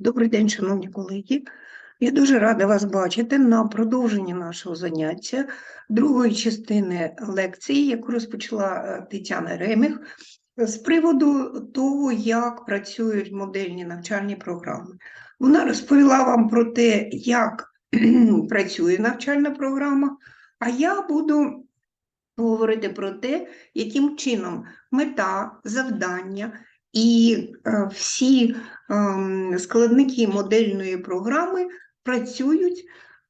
Добрий день, шановні колеги. Я дуже рада вас бачити на продовженні нашого заняття другої частини лекції, яку розпочала е, Тетяна Реміх, з приводу того, як працюють модельні навчальні програми. Вона розповіла вам про те, як працює навчальна програма, а я буду говорити про те, яким чином мета, завдання і е, всі ем, складники модельної програми працюють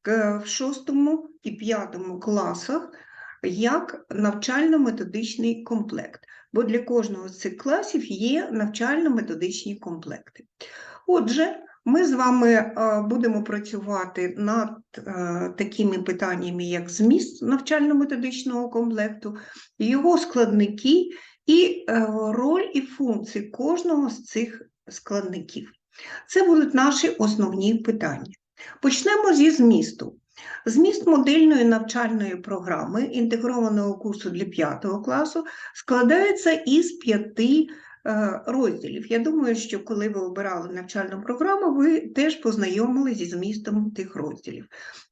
е, в шостому і п'ятому класах як навчально-методичний комплект, бо для кожного з цих класів є навчально-методичні комплекти. Отже, ми з вами е, будемо працювати над такими питаннями, як зміст навчально-методичного комплекту, його складники і е, роль і функції кожного з цих складників. Це будуть наші основні питання. Почнемо зі змісту. Зміст модельної навчальної програми інтегрованого курсу для 5 класу складається із п'яти е, розділів. Я думаю, що коли ви обирали навчальну програму, ви теж познайомилися зі змістом тих розділів.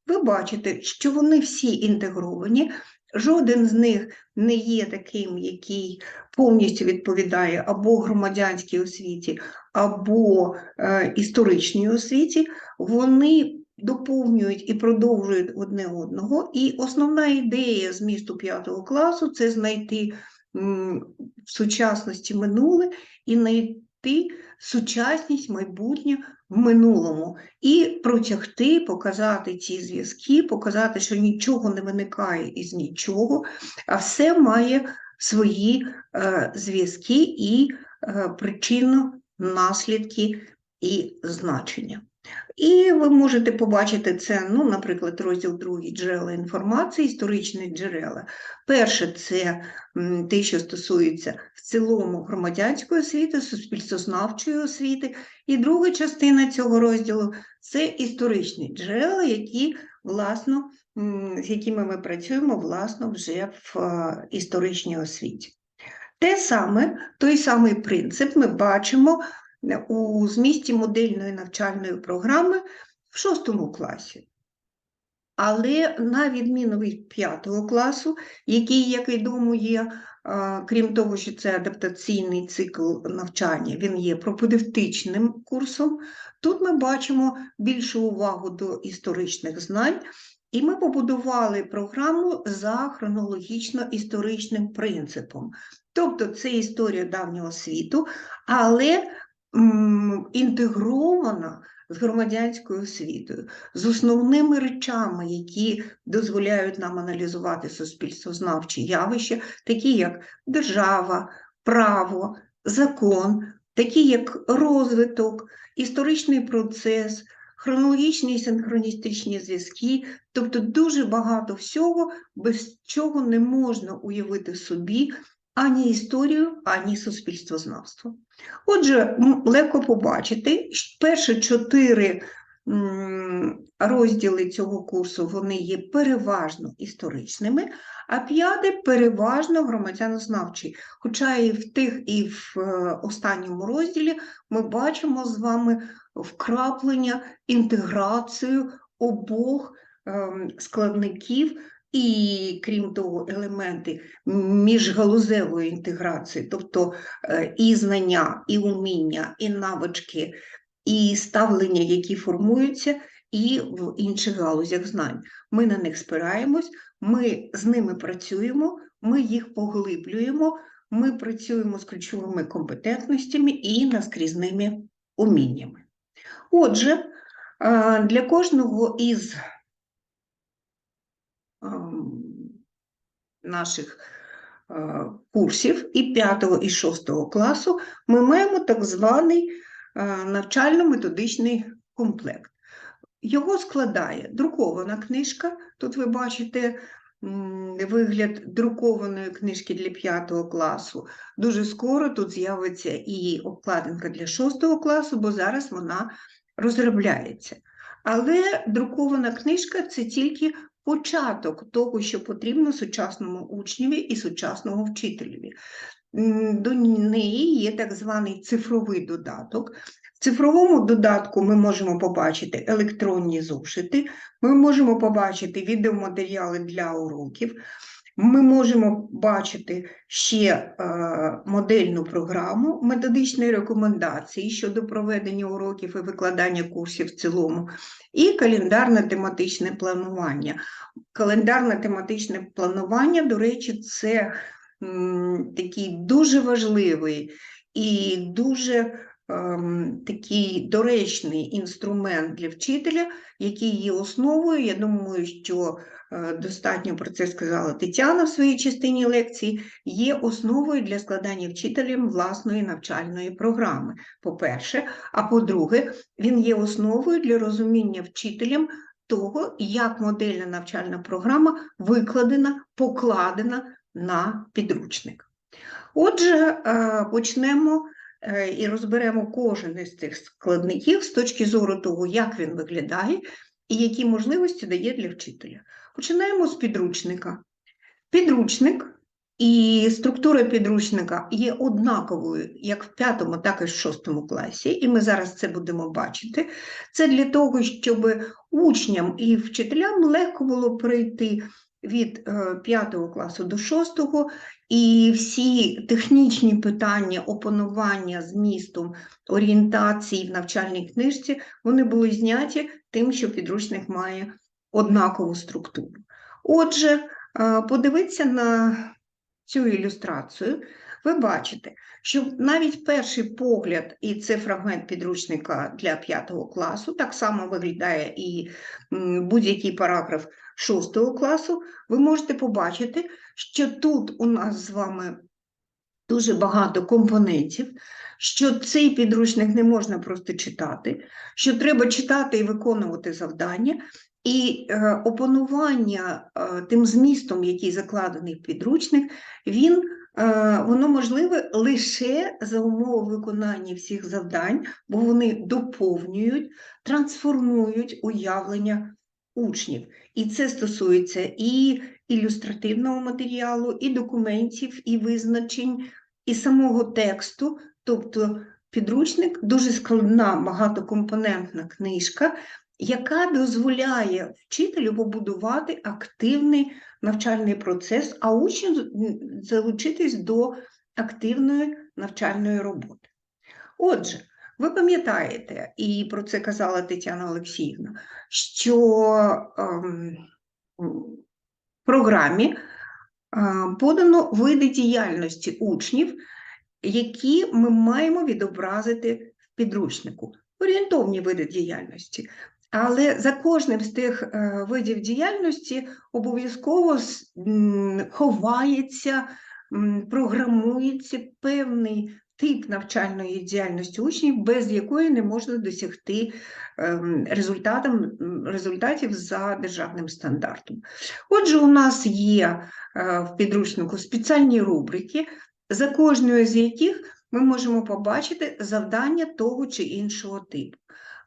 Ви бачите, що вони всі інтегровані, жоден з них не є таким, який повністю відповідає або громадянській освіті, або е, історичній освіті, вони доповнюють і продовжують одне одного. І основна ідея змісту 5 класу це знайти в сучасності минуле і знайти сучасність майбутнє в минулому і протягти, показати ці зв'язки, показати, що нічого не виникає із нічого, а все має свої е, зв'язки і е, причинно наслідки і значення. І ви можете побачити це, ну, наприклад, розділ 2 джерела інформації, історичні джерела. Перше це те, що стосується в цілому громадянської освіти, суспільствознавчої освіти. І друга частина цього розділу це історичні джерела, які, власно, з якими ми працюємо власно вже в е, історичній освіті. Те саме, той самий принцип ми бачимо у змісті модельної навчальної програми в шостому класі. Але на відміну від п'ятого класу, який, як відомо, є, крім того, що це адаптаційний цикл навчання, він є пропедевтичним курсом, тут ми бачимо більшу увагу до історичних знань, і ми побудували програму за хронологічно-історичним принципом. Тобто це історія давнього світу, але інтегрована з громадянською освітою, з основними речами, які дозволяють нам аналізувати суспільствознавчі явища, такі як держава, право, закон, такі як розвиток, історичний процес, хронологічні і синхроністичні зв'язки, тобто дуже багато всього, без чого не можна уявити собі ані історію, ані суспільствознавство. Отже, легко побачити, перші чотири розділи цього курсу вони є переважно історичними, а п'ятий переважно громадянознавчий. Хоча і в тих, і в е, останньому розділі ми бачимо з вами вкраплення, інтеграцію обох ем, складників і, крім того, елементи міжгалузевої інтеграції, тобто е, і знання, і уміння, і навички, і ставлення, які формуються, і в інших галузях знань. Ми на них спираємось, ми з ними працюємо, ми їх поглиблюємо, ми працюємо з ключовими компетентностями і наскрізними уміннями. Отже, е, для кожного із ем, наших е, курсів і 5 і 6 класу ми маємо так званий е, навчально-методичний комплект. Його складає друкована книжка, тут ви бачите вигляд друкованої книжки для 5 класу. Дуже скоро тут з'явиться і обкладинка для 6 класу, бо зараз вона розробляється. Але друкована книжка це тільки початок того, що потрібно сучасному учневі і сучасному вчителеві. до неї є так званий цифровий додаток. В цифровому додатку ми можемо побачити електронні зошити, ми можемо побачити відеоматеріали для уроків, ми можемо бачити ще е, модельну програму, методичні рекомендації щодо проведення уроків і викладання курсів в цілому, і календарне тематичне планування. Календарне тематичне планування, до речі, це такий дуже важливий і дуже такий доречний інструмент для вчителя, який є основою. Я думаю, що е, достатньо про це сказала Тетяна в своїй частині лекції, є основою для складання вчителем власної навчальної програми. По-перше, а по-друге, він є основою для розуміння вчителям того, як модельна навчальна програма викладена, покладена на підручник. Отже, е, почнемо і розберемо кожен із цих складників з точки зору того, як він виглядає і які можливості дає для вчителя. Починаємо з підручника. Підручник і структура підручника є однаковою як в п'ятому, так і в шостому класі, і ми зараз це будемо бачити. Це для того, щоб учням і вчителям легко було перейти від е, п'ятого класу до шостого, і всі технічні питання опанування змістом орієнтації в навчальній книжці вони були зняті тим, що підручник має однакову структуру. Отже, е, подивіться на цю ілюстрацію, ви бачите, що навіть перший погляд, і це фрагмент підручника для 5 класу, так само виглядає і будь-який параграф 6 класу, ви можете побачити, що тут у нас з вами дуже багато компонентів, що цей підручник не можна просто читати, що треба читати і виконувати завдання, і е, опанування е, тим змістом, який закладений в підручник, він, е, воно можливе лише за умови виконання всіх завдань, бо вони доповнюють, трансформують уявлення учнів. І це стосується і ілюстративного матеріалу, і документів, і визначень, і самого тексту, тобто підручник дуже складна багатокомпонентна книжка, яка дозволяє вчителю побудувати активний навчальний процес, а учню залучитись до активної навчальної роботи. Отже, ви пам'ятаєте, і про це казала Тетяна Олексіївна, що ем, в програмі а, подано види діяльності учнів, які ми маємо відобразити в підручнику, орієнтовні види діяльності. Але за кожним з тих е, видів діяльності обов'язково ховається, програмується певний тип навчальної діяльності учнів, без якої не можна досягти ем, результатам, м, результатів за державним стандартом. Отже, у нас є е, в підручнику спеціальні рубрики, за кожною з яких ми можемо побачити завдання того чи іншого типу.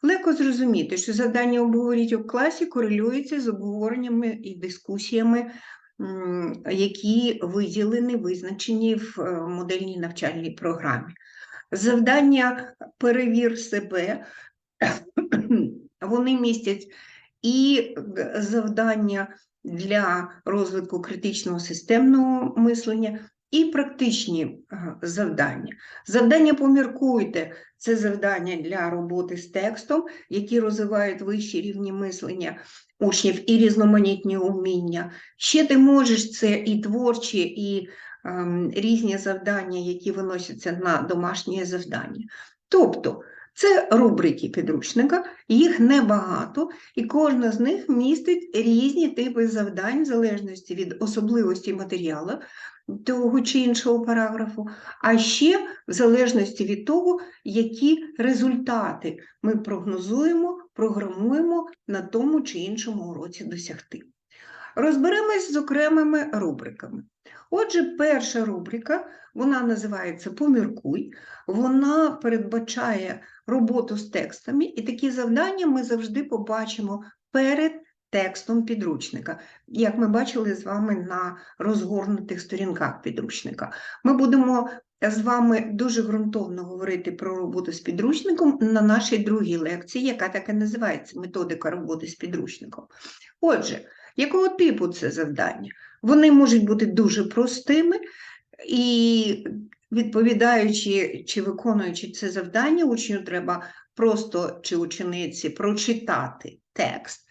Легко зрозуміти, що завдання обговоріть у класі корелюється з обговореннями і дискусіями, які виділені, визначені в е, модельній навчальній програмі. Завдання перевір себе, вони містять і завдання для розвитку критичного системного мислення, і практичні е, завдання. Завдання поміркуйте це завдання для роботи з текстом, які розвивають вищі рівні мислення учнів і різноманітні уміння. Ще ти можеш це і творчі, і ем, різні завдання, які виносяться на домашнє завдання. Тобто це рубрики підручника, їх небагато, і кожна з них містить різні типи завдань в залежності від особливості матеріалу того чи іншого параграфу, а ще в залежності від того, які результати ми прогнозуємо, програмуємо на тому чи іншому уроці досягти. Розберемось з окремими рубриками. Отже, перша рубрика, вона називається Поміркуй, вона передбачає роботу з текстами, і такі завдання ми завжди побачимо перед текстом підручника, як ми бачили з вами на розгорнутих сторінках підручника. Ми будемо з вами дуже ґрунтовно говорити про роботу з підручником на нашій другій лекції, яка так і називається Методика роботи з підручником. Отже, якого типу це завдання? Вони можуть бути дуже простими і відповідаючи чи виконуючи це завдання, учню треба просто чи учениці прочитати текст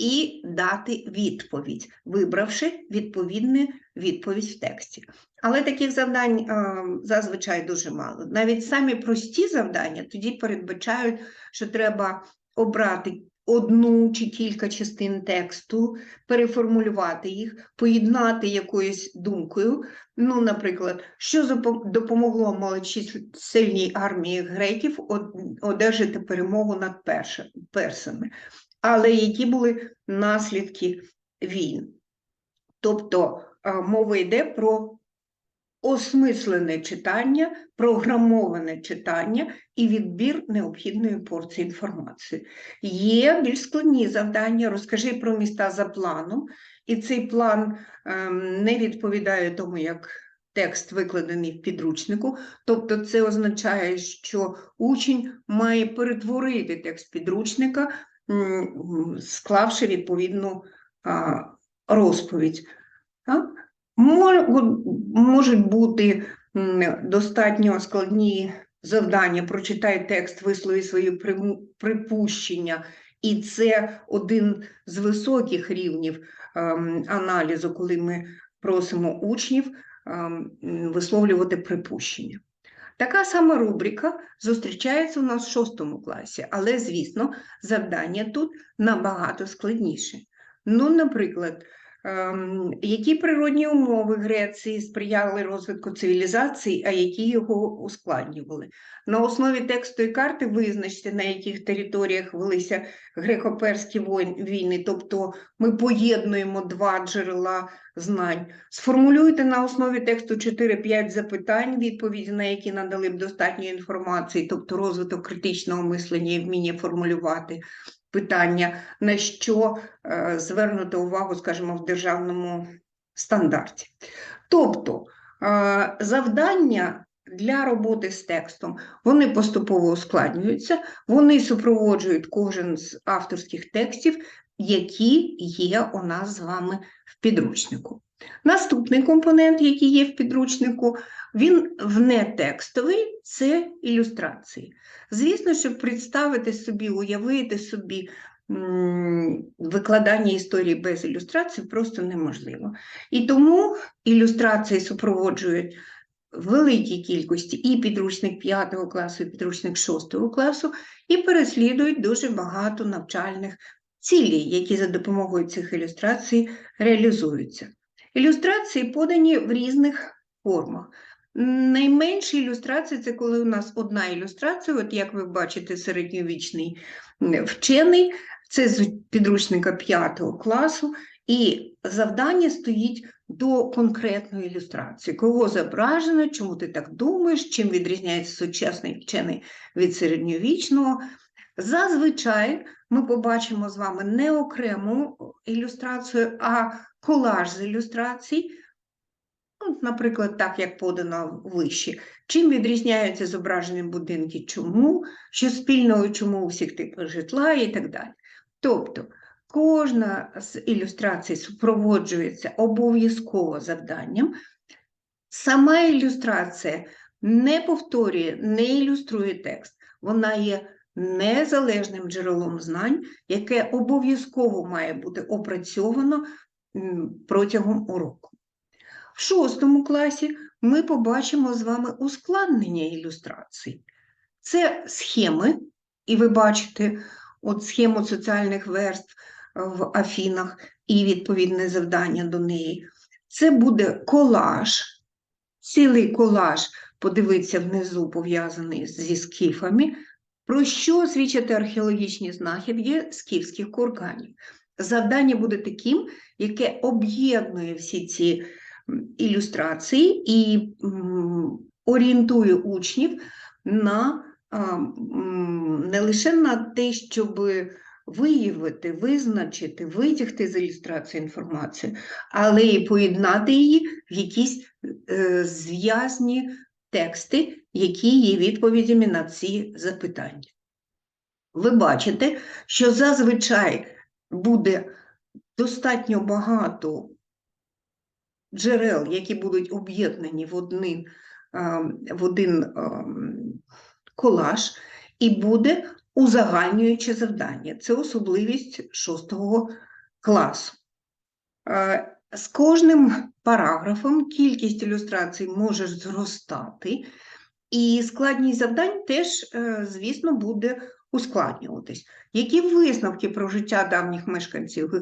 і дати відповідь, вибравши відповідну відповідь в тексті. Але таких завдань е, зазвичай дуже мало. Навіть самі прості завдання тоді передбачають, що треба обрати одну чи кілька частин тексту, переформулювати їх, поєднати якоюсь думкою. Ну, наприклад, що допомогло малочисельній армії греків одержати перемогу над перши- персами, але які були наслідки війн. Тобто е, мова йде про осмислене читання, програмоване читання і відбір необхідної порції інформації. Є більш складні завдання. Розкажи про міста за планом, і цей план ем, не відповідає тому, як текст викладений в підручнику. Тобто, це означає, що учень має перетворити текст підручника, склавши відповідну розповідь. Можуть бути достатньо складні завдання, прочитай текст, вислови свої припущення, і це один з високих рівнів аналізу, коли ми просимо учнів висловлювати припущення. Така сама рубрика зустрічається у нас в шостому класі, але, звісно, завдання тут набагато складніше. Ну, наприклад, які природні умови Греції сприяли розвитку цивілізації, а які його ускладнювали? На основі тексту і карти визначте, на яких територіях велися греко-перські війни, тобто ми поєднуємо два джерела знань. Сформулюйте на основі тексту 4-5 запитань, відповіді на які надали б достатньо інформації, тобто розвиток критичного мислення і вміння формулювати питання, на що е, звернути увагу, скажімо, в державному стандарті. Тобто е, завдання для роботи з текстом вони поступово ускладнюються, вони супроводжують кожен з авторських текстів, які є у нас з вами в підручнику. Наступний компонент, який є в підручнику, він внетекстовий це ілюстрації. Звісно, щоб представити собі, уявити собі викладання історії без ілюстрацій просто неможливо. І тому ілюстрації супроводжують великій кількості і підручник 5 класу, і підручник 6 класу, і переслідують дуже багато навчальних цілей, які за допомогою цих ілюстрацій реалізуються. Ілюстрації подані в різних формах. Найменші ілюстрації це коли у нас одна ілюстрація, от як ви бачите, середньовічний вчений, це з підручника 5 класу, і завдання стоїть до конкретної ілюстрації. Кого зображено, чому ти так думаєш, чим відрізняється сучасний вчений від середньовічного. Зазвичай ми побачимо з вами не окрему ілюстрацію, а колаж з ілюстрацій, Ну, наприклад, так, як подано вище. Чим відрізняються зображені будинки, чому, що спільного, чому у всіх типах житла і так далі. Тобто, кожна з ілюстрацій супроводжується обов'язково завданням. Сама ілюстрація не повторює, не ілюструє текст, вона є незалежним джерелом знань, яке обов'язково має бути опрацьовано протягом уроку. В шостому класі ми побачимо з вами ускладнення ілюстрацій. Це схеми, і ви бачите от схему соціальних верств в Афінах і відповідне завдання до неї. Це буде колаж, цілий колаж, подивіться внизу, пов'язаний зі скіфами, про що свідчать археологічні знахідки скіфських курганів. Завдання буде таким, яке об'єднує всі ці ілюстрації і орієнтує учнів на не лише на те, щоб виявити, визначити, витягти з ілюстрації інформацію, але і поєднати її в якісь е, зв'язні тексти, які є відповідями на ці запитання. Ви бачите, що зазвичай буде достатньо багато джерел, які будуть об'єднані в один, в один колаж, і буде узагальнююче завдання. Це особливість шостого класу. З кожним параграфом кількість ілюстрацій може зростати, і складність завдань теж, е, звісно, буде ускладнюватись. Які висновки про життя давніх мешканців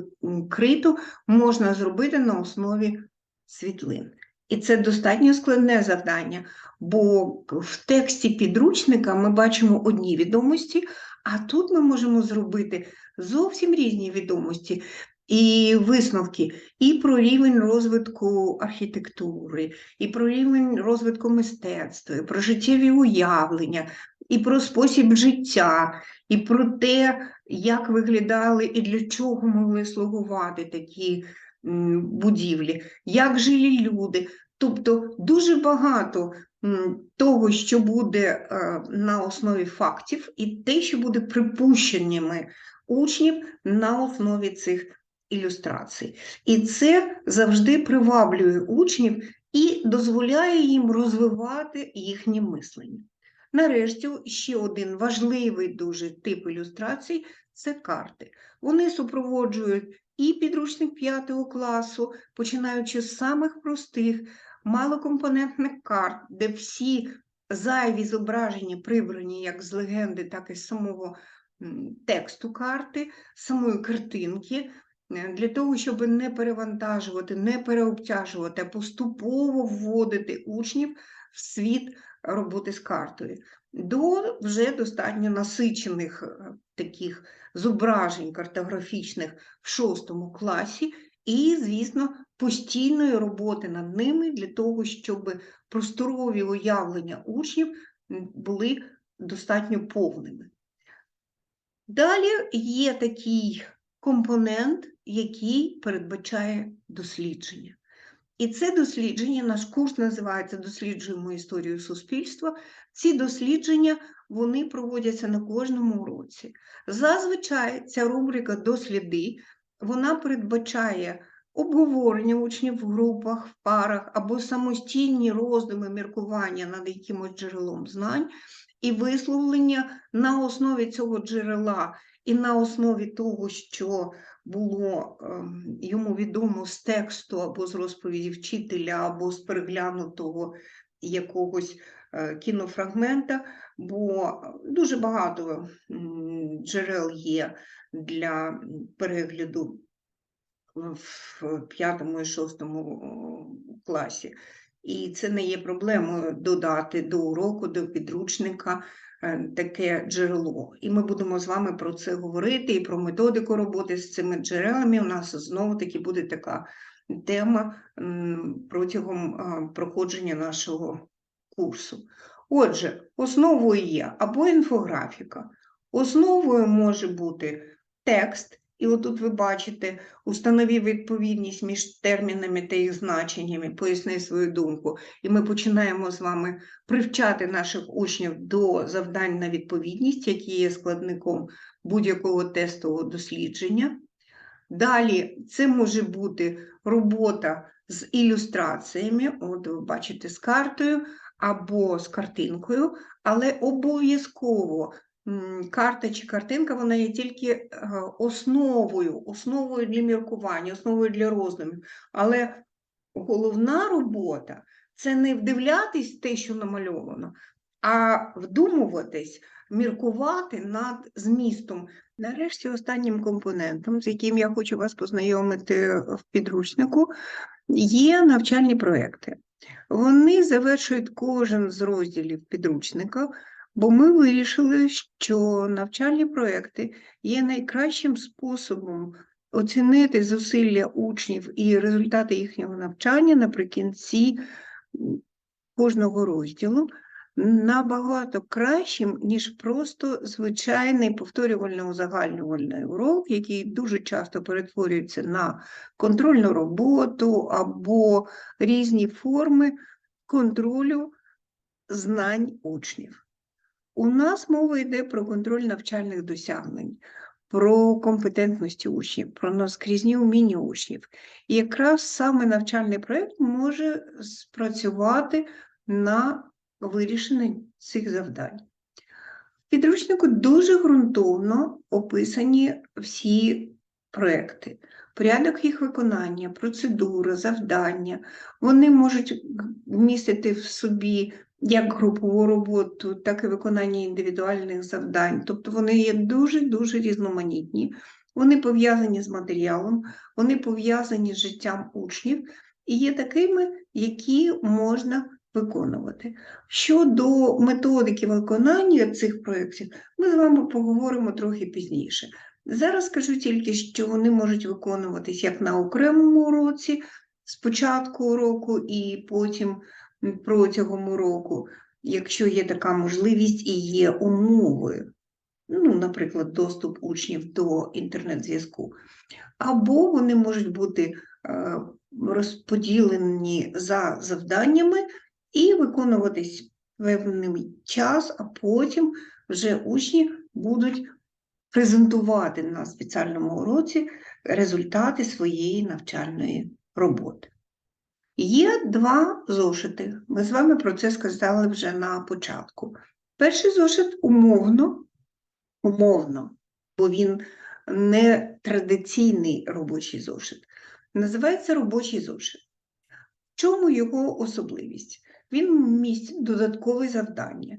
Криту можна зробити на основі світлин? І це достатньо складне завдання, бо в тексті підручника ми бачимо одні відомості, а тут ми можемо зробити зовсім різні відомості і висновки і про рівень розвитку архітектури, і про рівень розвитку мистецтва, і про життєві уявлення, і про спосіб життя, і про те, як виглядали і для чого могли слугувати такі будівлі, як жили люди. Тобто дуже багато того, що буде е, на основі фактів, і те, що буде припущеннями учнів на основі цих ілюстрацій. І це завжди приваблює учнів і дозволяє їм розвивати їхнє мислення. Нарешті, ще один важливий дуже тип ілюстрацій це карти. Вони супроводжують і підручник 5 класу, починаючи з самих простих, малокомпонентних карт, де всі зайві зображення прибрані як з легенди, так і з самого тексту карти, самої картинки, для того, щоб не перевантажувати, не переобтяжувати, а поступово вводити учнів в світ роботи з картою. До вже достатньо насичених е, таких зображень картографічних в шостому класі, і, звісно, постійної роботи над ними для того, щоб просторові уявлення учнів були достатньо повними. Далі є такий компонент, який передбачає дослідження. І це дослідження, наш курс називається Досліджуємо історію суспільства. Ці дослідження вони проводяться на кожному уроці. Зазвичай ця рубрика Досліди вона передбачає обговорення учнів в групах, в парах або самостійні роздуми, міркування над якимось джерелом знань, і висловлення на основі цього джерела і на основі того, що було ем, йому відомо з тексту або з розповіді вчителя, або з переглянутого якогось е, кінофрагмента, бо дуже багато джерел є для перегляду в п'ятому і шостому класі. І це не є проблемою додати до уроку, до підручника е, таке джерело. І ми будемо з вами про це говорити і про методику роботи з цими джерелами. У нас знову таки буде така тема протягом проходження нашого курсу. Отже, основою є або інфографіка, основою може бути текст. І отут ви бачите, установи відповідність між термінами та їх значеннями, поясни свою думку. І ми починаємо з вами привчати наших учнів до завдань на відповідність, які є складником будь-якого тестового дослідження. Далі це може бути робота з ілюстраціями, от ви бачите, з картою або з картинкою, але обов'язково карта чи картинка вона є тільки е, основою, основою для міркування, основою для роздумів. Але головна робота це не вдивлятись те, що намальовано, а вдумуватись, міркувати над змістом. Нарешті останнім компонентом, з яким я хочу вас познайомити в підручнику, є навчальні проекти. Вони завершують кожен з розділів підручника, бо ми вирішили, що навчальні проекти є найкращим способом оцінити зусилля учнів і результати їхнього навчання наприкінці кожного розділу. набагато кращим, ніж просто звичайний повторювально-узагальнювальний урок, який дуже часто перетворюється на контрольну роботу або різні форми контролю знань учнів. У нас мова йде про контроль навчальних досягнень, про компетентності учнів, про наскрізні вміння учнів. І якраз саме навчальний проєкт може спрацювати на вирішення цих завдань. В підручнику дуже ґрунтовно описані всі проекти, порядок їх виконання, процедура, завдання. Вони можуть вмістити в собі як групову роботу, так і виконання індивідуальних завдань. Тобто вони є дуже-дуже різноманітні, вони пов'язані з матеріалом, вони пов'язані з життям учнів і є такими, які можна виконувати. Щодо методики виконання цих проєктів, ми з вами поговоримо трохи пізніше. Зараз скажу тільки, що вони можуть виконуватись як на окремому уроці, з початку уроку і потім протягом уроку, якщо є така можливість і є умовою, ну, наприклад, доступ учнів до інтернет-зв'язку, або вони можуть бути е, розподілені за завданнями і виконуватись певний час, а потім вже учні будуть презентувати на спеціальному уроці результати своєї навчальної роботи. Є два зошити. Ми з вами про це сказали вже на початку. Перший зошит умовно, умовно, бо він не традиційний робочий зошит. Називається робочий зошит. В чому його особливість? Він містить додаткові завдання.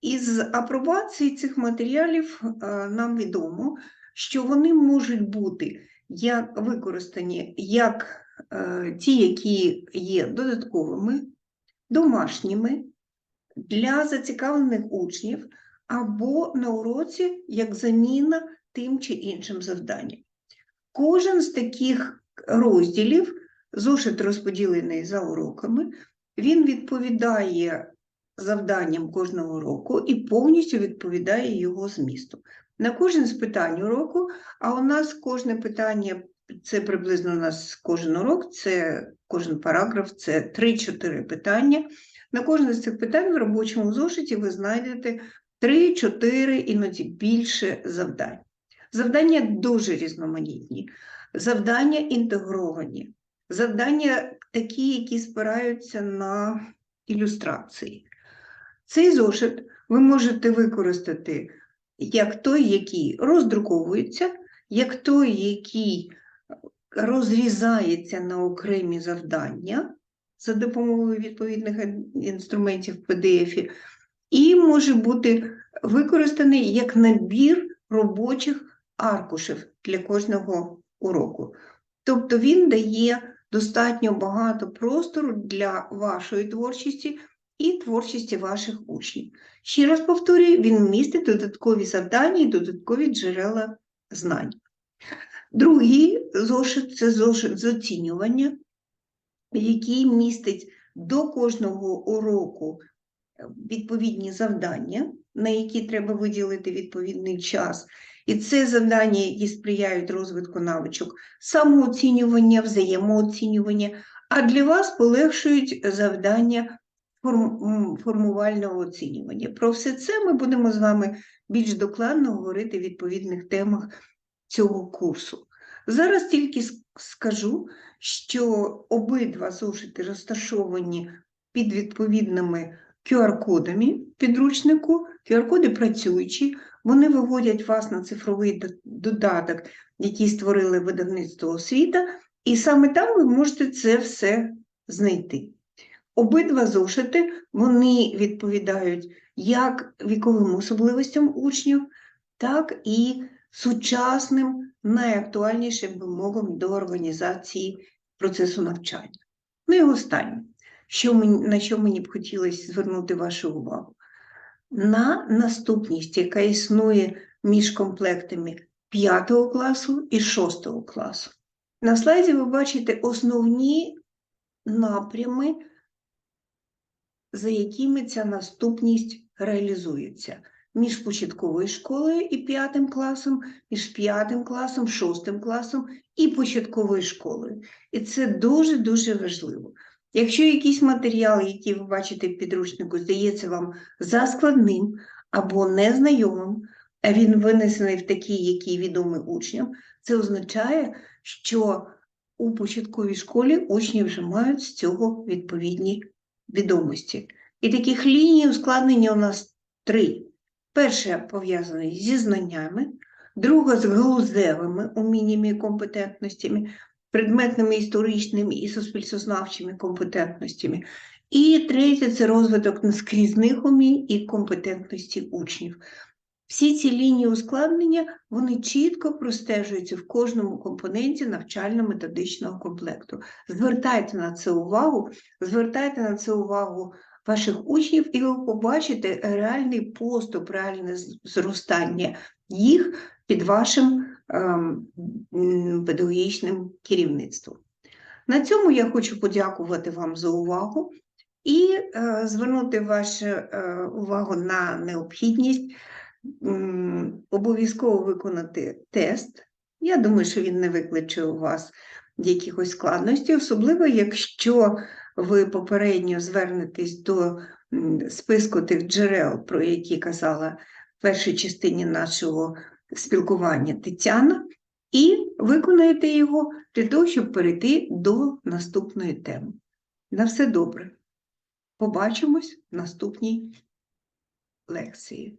Із апробації цих матеріалів е, нам відомо, що вони можуть бути як використані як ті, які є додатковими, домашніми для зацікавлених учнів або на уроці як заміна тим чи іншим завданням. Кожен з таких розділів, зошит розподілений за уроками, він відповідає завданням кожного року і повністю відповідає його змісту. На кожен з питань уроку, а у нас кожне питання це приблизно у нас кожен урок, це кожен параграф, це 3-4 питання. На кожне з цих питань в робочому зошиті ви знайдете 3-4, іноді більше завдань. Завдання дуже різноманітні, завдання інтегровані, завдання такі, які спираються на ілюстрації. Цей зошит ви можете використати як той, який роздруковується, як той, який розрізається на окремі завдання за допомогою відповідних інструментів в PDF, і може бути використаний як набір робочих аркушів для кожного уроку. Тобто він дає достатньо багато простору для вашої творчості і творчості ваших учнів. Ще раз повторюю, він містить додаткові завдання і додаткові джерела знань. Другий зошит це зошит з оцінювання, який містить до кожного уроку е, відповідні завдання, на які треба виділити відповідний час. І це завдання, які сприяють розвитку навичок самооцінювання, взаємооцінювання, а для вас полегшують завдання формувального оцінювання. Про все це ми будемо з вами більш докладно говорити в відповідних темах цього курсу. Зараз тільки скажу, що обидва зошити розташовані під відповідними QR-кодами підручнику, QR-коди працюючі, вони виводять вас на цифровий додаток, який створили видавництво освіта, і саме там ви можете це все знайти. Обидва зошити вони відповідають як віковим особливостям учнів, так і сучасним, найактуальнішим вимогам до організації процесу навчання. Ну і останнє, що мені, на що мені б хотілося звернути вашу увагу. На наступність, яка існує між комплектами 5 класу і 6 класу. На слайді ви бачите основні напрями за якими ця наступність реалізується між початковою школою і п'ятим класом, між п'ятим класом, шостим класом і початковою школою. І це дуже-дуже важливо. Якщо якийсь матеріал, який ви бачите в підручнику, здається вам заскладним або незнайомим, а він винесений в такий, який відомий учням, це означає, що у початковій школі учні вже мають з цього відповідні відомості. І таких ліній ускладнення у нас три. Перша пов'язана зі знаннями, друга з галузевими уміннями і компетентностями, предметними історичними і суспільствознавчими компетентностями. І третє це розвиток наскрізних умінь і компетентності учнів. Всі ці лінії ускладнення вони чітко простежуються в кожному компоненті навчально-методичного комплекту. Звертайте на це увагу, звертайте на це увагу ваших учнів, і ви побачите реальний поступ, реальне зростання їх під вашим ем, педагогічним керівництвом. На цьому я хочу подякувати вам за увагу і е, звернути вашу е, увагу на необхідність обов'язково виконати тест. Я думаю, що він не викличе у вас якихось складностей, особливо якщо ви попередньо звернетесь до списку тих джерел, про які казала в першій частині нашого спілкування Тетяна, і виконаєте його для того, щоб перейти до наступної теми. На все добре. Побачимось в наступній лекції.